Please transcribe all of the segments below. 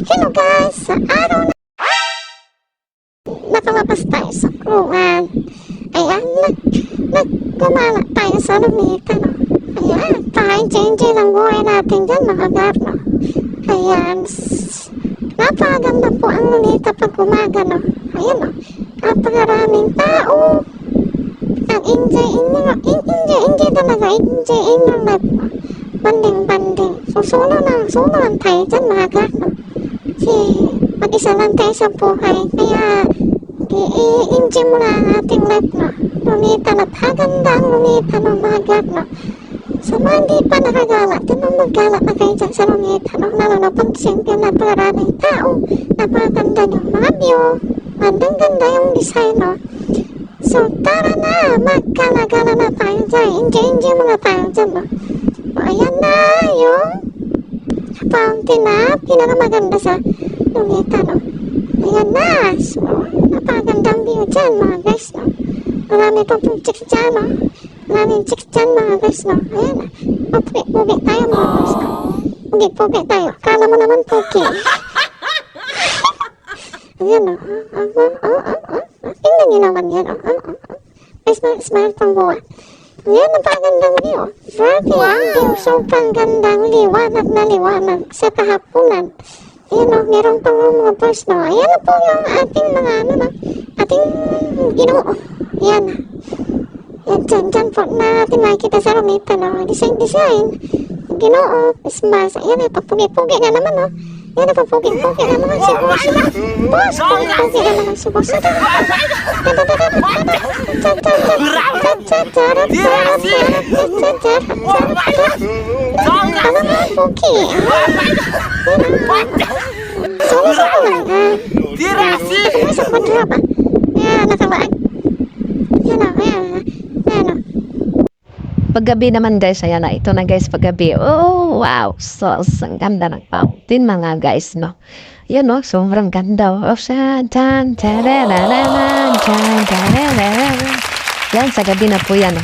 Hello guys! Sa araw na nakalabas tayo sa kulungan. Ayan, nag, nagkumala tayo sa lumita, no? Ayan, JJ lang buhay natin dyan, mga gar, no? Ayan, napakaganda po ang lumita pag umaga, no? Ayan, no? Napakaraming tao. Ang enjoy inyo, in- enjoy, enjoy talaga, enjoy in your life, no? Banding, banding. So, solo na, solo lang tayo dyan, mga gar, no? Kasi mag-isa lang tayo sa buhay. Kaya i-enjoy mo lang ang ating life no. Lumita na paganda ang lumita ng mga god no. Sa mga hindi pa nakagala, tinong maggala na kayo dyan sa lumita no. Lalo na pag siyempre napakaraming tao, napakaganda yung mga view, mandang ganda yung design no. So tara na, magkala-gala na tayo dyan. Enjoy-enjoy mo na tayo dyan no. O, ayan na yung fountain na pinakamaganda sa Lumita, no? Ayan na! So, napakagandang view dyan, mga guys, no? Marami pa pong chicks dyan, no? Maraming chicks dyan, mga guys, no? Ayan na. Pugi-pugi tayo, mga guys, no? Pugi-pugi tayo. Kala mo naman pugi. Ayan, no? Ah, ah, ah, ah, ah. Tingnan niyo naman yan, no? Ah, ah, ah. May smile, smile pang buwan. Ayan, napakagandang view. Grabe ang view. Sobrang gandang liwanag na liwanag sa kahapunan. Ayan o, meron pang mga birds no. Ayan na po yung ating mga ano na, ating ginoo. Ayan na. Yan, dyan, dyan po natin makikita sa rumita no. Design, design. Ginoo, smash. Ayan na, papugi-pugi nga naman no. Ayan na, papugi-pugi nga naman si boss. Boss, papugi nga naman si boss. Ano na, pugi? Sama-sama lang ha. Dirasi! Mo drop ah. Yan, nakalaan. Yan o, yan. Yan o. Paggabi naman guys, ayan na, ito na guys, paggabi. Oh, wow! So, ang ganda ng fountain mga guys, no? Yan no, sobrang ganda. Oh, sa tan, tararararan, tan, tarararan. Yan, sa gabi na po yan?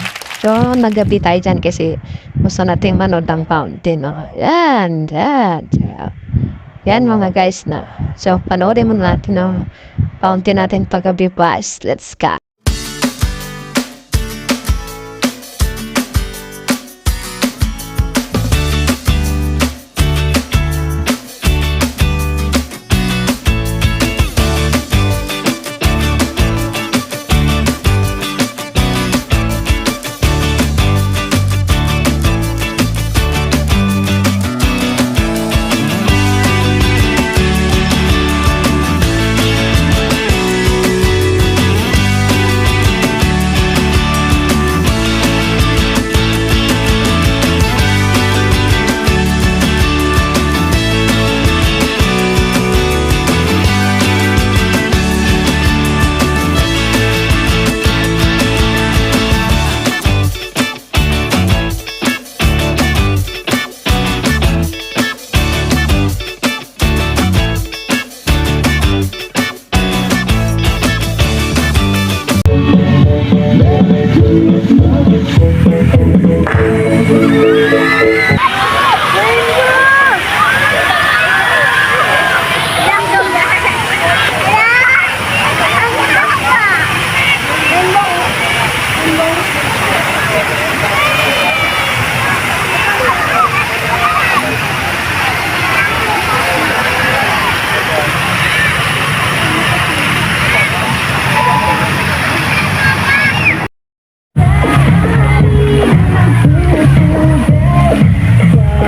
So, naggabi tayo dyan kasi gusto nating manood ng fountain? Yan, yan, yan. Yan mga guys na. So, panoorin mo natin ang fountain natin paggabi guys. Let's go!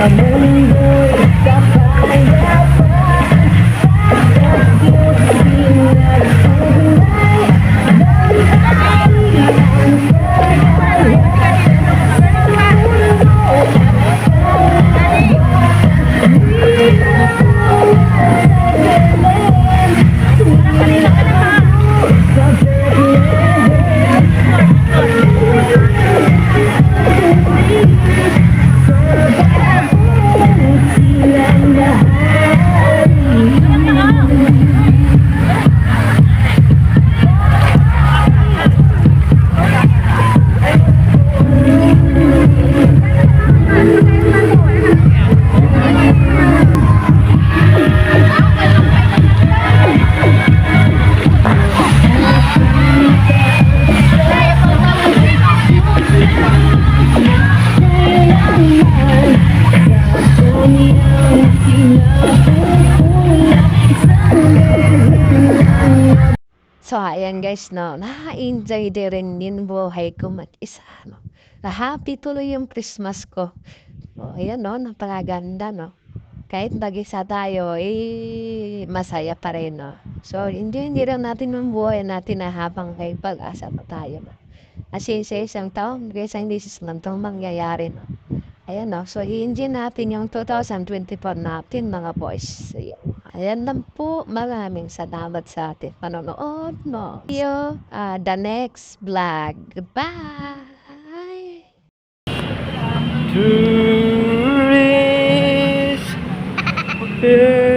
I'm So, ayan guys, no, na-enjoy din rin yung buhay ko mag-isa, no. Na happy tuloy yung Christmas ko. O, ayan, no, napakaganda, no. Kahit mag-isa tayo, eh, masaya pa rin, no. So, hindi, hindi lang natin yung buhay natin na habang kay pag-asa pa tayo, no. Kasi sa isang taon, kaysa hindi sa isang taon mangyayari, no. Ayan, no. So, i-enjoy natin yung 2024 natin, mga boys. Ayan. Ayan lang po. Maraming salamat sa ating panonood, no. See you uh, the next vlog. Goodbye! Tourist,